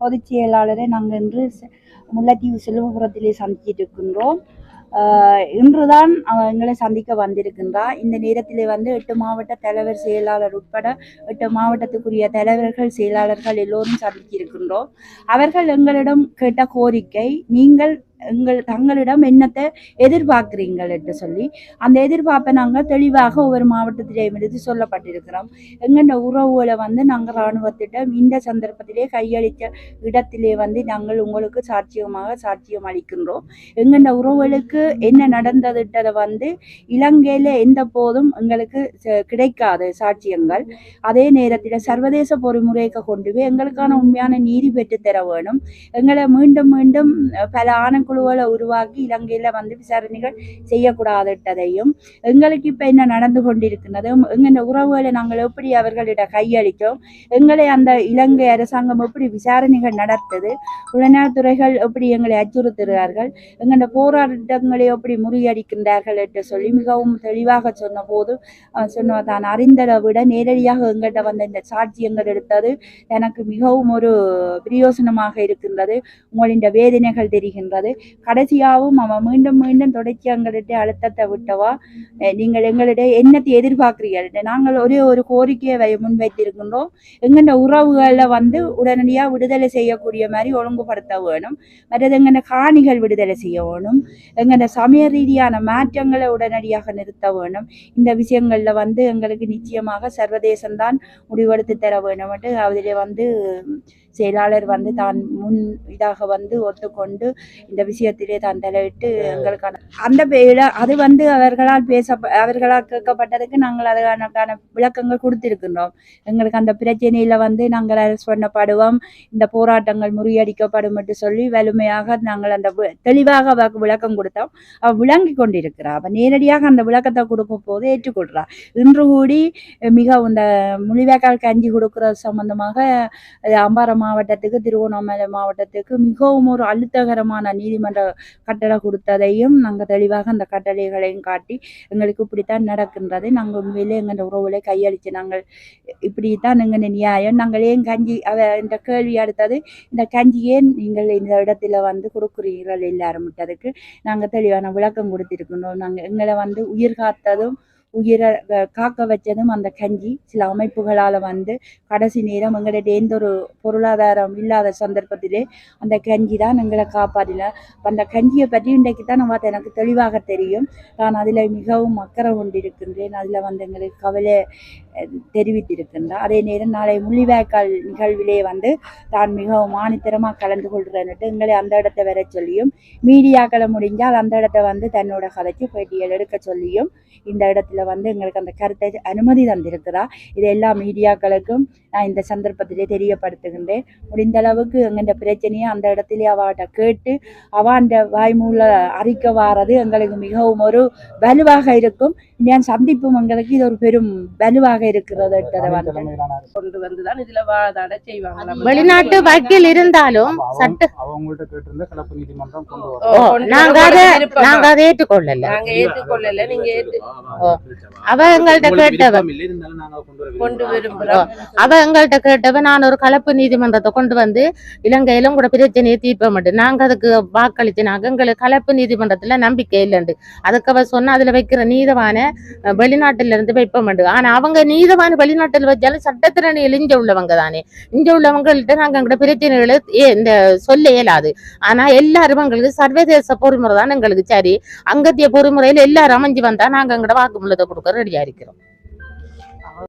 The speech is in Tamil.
பொதுச் செயலாளரை நாங்கள் இன்று முல்லைத்தீவு செல்வபுரத்திலே சந்திச்சிட்டு இருக்கின்றோம். இன்றுதான் எங்களை சந்திக்க வந்திருக்கின்றார். இந்த நேரத்தில் வந்து எட்டு மாவட்ட தலைவர் செயலாளர் உட்பட எட்டு மாவட்டத்துக்குரிய தலைவர்கள் செயலாளர்கள் எல்லோரும் சந்திச்சிருக்கின்றோம். அவர்கள் எங்களிடம் கேட்ட கோரிக்கை நீங்கள் எங்கள் தங்களிடம் என்னத்தை எதிர்பார்க்குறீங்கள் என்று சொல்லி அந்த எதிர்பார்ப்பை நாங்கள் தெளிவாக ஒவ்வொரு மாவட்டத்திலேயும் எடுத்து சொல்லப்பட்டிருக்கிறோம். எங்கள்ட உறவுகளை வந்து நாங்கள் இராணுவத்திடம் இந்த சந்தர்ப்பத்திலே கையளித்த இடத்திலே வந்து நாங்கள் உங்களுக்கு சாட்சியமாக சாட்சியம் அளிக்கின்றோம். எங்கள்ட உறவுகளுக்கு என்ன நடந்ததுட்டதை வந்து இலங்கையில் எந்த போதும் எங்களுக்கு கிடைக்காது சாட்சியங்கள். அதே நேரத்தில் சர்வதேச பொறிமுறைக்கு கொண்டு போய் எங்களுக்கான உண்மையான நீதி பெற்று தர வேணும். எங்களை மீண்டும் மீண்டும் பல ஆன ஆணைக்குழுவை உருவாக்கி இலங்கையில் வந்து விசாரணைகள் செய்யக்கூடாதுட்டதையும் எங்களுக்கு இப்போ என்ன நடந்து கொண்டிருக்கிறதும் எங்கள் உறவுகளை நாங்கள் எப்படி அவர்களிடம் கையளித்தோம் எங்களை அந்த இலங்கை அரசாங்கம் எப்படி விசாரணைகள் நடத்துது துறைகள் எப்படி எங்களை அச்சுறுத்துகிறார்கள் எங்களோட போராட்டங்களை எப்படி முறியடிக்கின்றார்கள் என்று சொல்லி மிகவும் தெளிவாக சொன்னபோது அஹ், சொன்ன தான் அறிந்ததை விட நேரடியாக எங்கள்கிட்ட வந்த இந்த சாட்சியங்கள் எடுத்தது எனக்கு மிகவும் ஒரு பிரயோசனமாக இருக்கின்றது உங்களின் வேதனைகள் தெரிகின்றது. கடைசியாகவும் அவன் மீண்டும் மீண்டும் தொடர்ச்சி எங்களுடைய அழுத்தத்தை விட்டவா? நீங்கள் எங்களிடம் என்னத்தை எதிர்பார்க்கிறீர்கள்? நாங்கள் ஒரே ஒரு கோரிக்கையை முன் முன்வைத்திருக்கின்றோம். எங்கள்ட உறவுகளை வந்து உடனடியாக விடுதலை செய்யக்கூடிய மாதிரி ஒழுங்குபடுத்த வேணும். மற்றது எங்கள்ட காணிகள் விடுதலை செய்ய வேணும். எங்கள்ட சமய ரீதியான மாற்றங்களை உடனடியாக நிறுத்த வேணும். இந்த விஷயங்களில் வந்து எங்களுக்கு நிச்சயமாக சர்வதேசம்தான் முடிவெடுத்து தர வேணும். அதில் வந்து செயலாளர் வந்து தான் முன் இதாக வந்து ஒத்துக்கொண்டு இந்த விஷயத்திலே தான் தலையிட்டு எங்களுக்கான அந்த அது வந்து அவர்களால் பேச அவர்களால் கேட்கப்பட்டதுக்கு நாங்கள் அதற்கான விளக்கங்கள் கொடுத்திருக்கின்றோம். எங்களுக்கு அந்த பிரச்சனையில வந்து நாங்கள் பண்ணப்படுவோம். இந்த போராட்டங்கள் முறியடிக்கப்படும் என்று சொல்லி வலிமையாக நாங்கள் அந்த தெளிவாக அவருக்கு விளக்கம் கொடுத்தோம். அவ விளங்கி கொண்டிருக்கிறா அவ நேரடியாக அந்த விளக்கத்தை கொடுக்கும் போது ஏற்றுக்கொள்றா இன்று கூடி மிக இந்த மொழிவேக்கால் கஞ்சி கொடுக்கறது சம்பந்தமாக அம்பாறை மாவட்டத்துக்கு திருவண்ணாமலை மாவட்டத்துக்கு மிகவும் ஒரு அழுத்தகரமான நீதிமன்ற கட்டளை கொடுத்ததையும் நாங்கள் தெளிவாக அந்த கட்டளைகளையும் காட்டி எங்களுக்கு இப்படித்தான் நடக்கின்றது. நாங்கள் உண்மையிலே எங்கள் உறவுகளை கையளித்து நாங்கள் இப்படி தான் எங்கள் நியாயம். நாங்கள் ஏன் கஞ்சி அவ இந்த கேள்வி அடுத்தது இந்த கஞ்சி ஏன் நீங்கள் இந்த இடத்துல வந்து கொடுக்குறீர்கள் எல்லாரும் விட்டதுக்கு நாங்கள் தெளிவான விளக்கம் கொடுத்திருக்கின்றோம். நாங்கள் எங்களை வந்து உயிர் காத்ததும் உயிரை காக்க வச்சதும் அந்த கஞ்சி சில அமைப்புகளால் வந்து கடைசி நேரம் எங்கள்கிட்ட எந்த ஒரு பொருளாதாரம் இல்லாத சந்தர்ப்பத்திலே அந்த கஞ்சி தான் எங்களை காப்பாற்றின அந்த கஞ்சியை பற்றி இன்றைக்கு தான் நம்ம எனக்கு தெளிவாக தெரியும். நான் அதில் மிகவும் அக்கறை கொண்டிருக்கின்றேன். அதில் வந்து எங்களுக்கு கவலை அஹ், அதே நேரம் நாளை முள்ளிவாய்க்கால் நிகழ்விலே வந்து தான் மிகவும் மானித்தரமாக கலந்து கொள்கிறேன்ட்டு எங்களை அந்த இடத்த வர சொல்லியும் மீடியாக்களை முடிஞ்சால் அந்த இடத்த வந்து தன்னோட கதைக்கு பேட்டியல் எடுக்க சொல்லியும் இந்த இடத்துல வந்து எங்களுக்கு அந்த கருத்தை அனுமதி தந்திருக்கிறா. இது எல்லா மீடியாக்களுக்கும் நான் இந்த சந்தர்ப்பத்திலே தெரியப்படுத்துகின்றேன். முடிந்த அளவுக்கு எங்கள்ட பிரச்சனையை அந்த இடத்திலே அவட்ட கேட்டு அவாண்ட வாய்மூல அறிக்க வாரது எங்களுக்கு மிகவும் ஒரு வலுவாக இருக்கும். என் சந்திப்பும் எங்களுக்கு இது ஒரு பெரும் வலுவாக இருக்கிறது வந்து. கொண்டு வந்துதான் இதுல வாதாட செய்வாங்க. வெளிநாட்டு வக்கீல் இருந்தாலும் ஆமா, அவங்க- சட்ட அவங்கள்ட்ட கேட்டிருந்த கலப்பு நீதிமன்றம் கொண்டு ஓ, வரும். ஓ, கொண்டு நாங்க அதை விருப்பமா? நாங்க அதை ஏற்றுக்கொள்ளல. நாங்க ஏற்றுக்கொள்ளல நீங்க ஏத்து அவ எங்கள்ட்ட கேட்டவ கொண்டு விரும்புறோம். அவ எங்கள்ட்ட கேட்டவ நான் ஒரு கலப்பு நீதிமன்றத்தை கொண்டு வந்து இலங்கையிலும் கூட பிரச்சனையை தீர்ப்ப மாட்டேன் நாங்க அதுக்கு வாக்களிச்சு நாங்க எங்களுக்கு கலப்பு நீதிமன்றத்துல நம்பிக்கை இல்லைண்டு. அதுக்கு அவ சொன்னா அதுல வைக்கிற நீதவான வெளிநாட்டுல இருந்து வைப்ப மாட்டேங்க ஆனா அவங்க நீதவான வெளிநாட்டுல வச்சாலும் சட்டத்திறனியில் இங்க உள்ளவங்க தானே. இங்க உள்ளவங்கள்ட்ட நாங்க எங்கட பிரச்சனைகளை இந்த சொல்ல இயலாது. ஆனா எல்லாரும் எங்களுக்கு சர்வதேச பொறிமுறை தான் எங்களுக்கு சரி. அங்கத்திய பொறிமுறையில எல்லாரும் அமைஞ்சு வந்தா நாங்க எங்கட வாக்குமூலத்தை கொடுக்க ரெடியாக இருக்கிறோம்.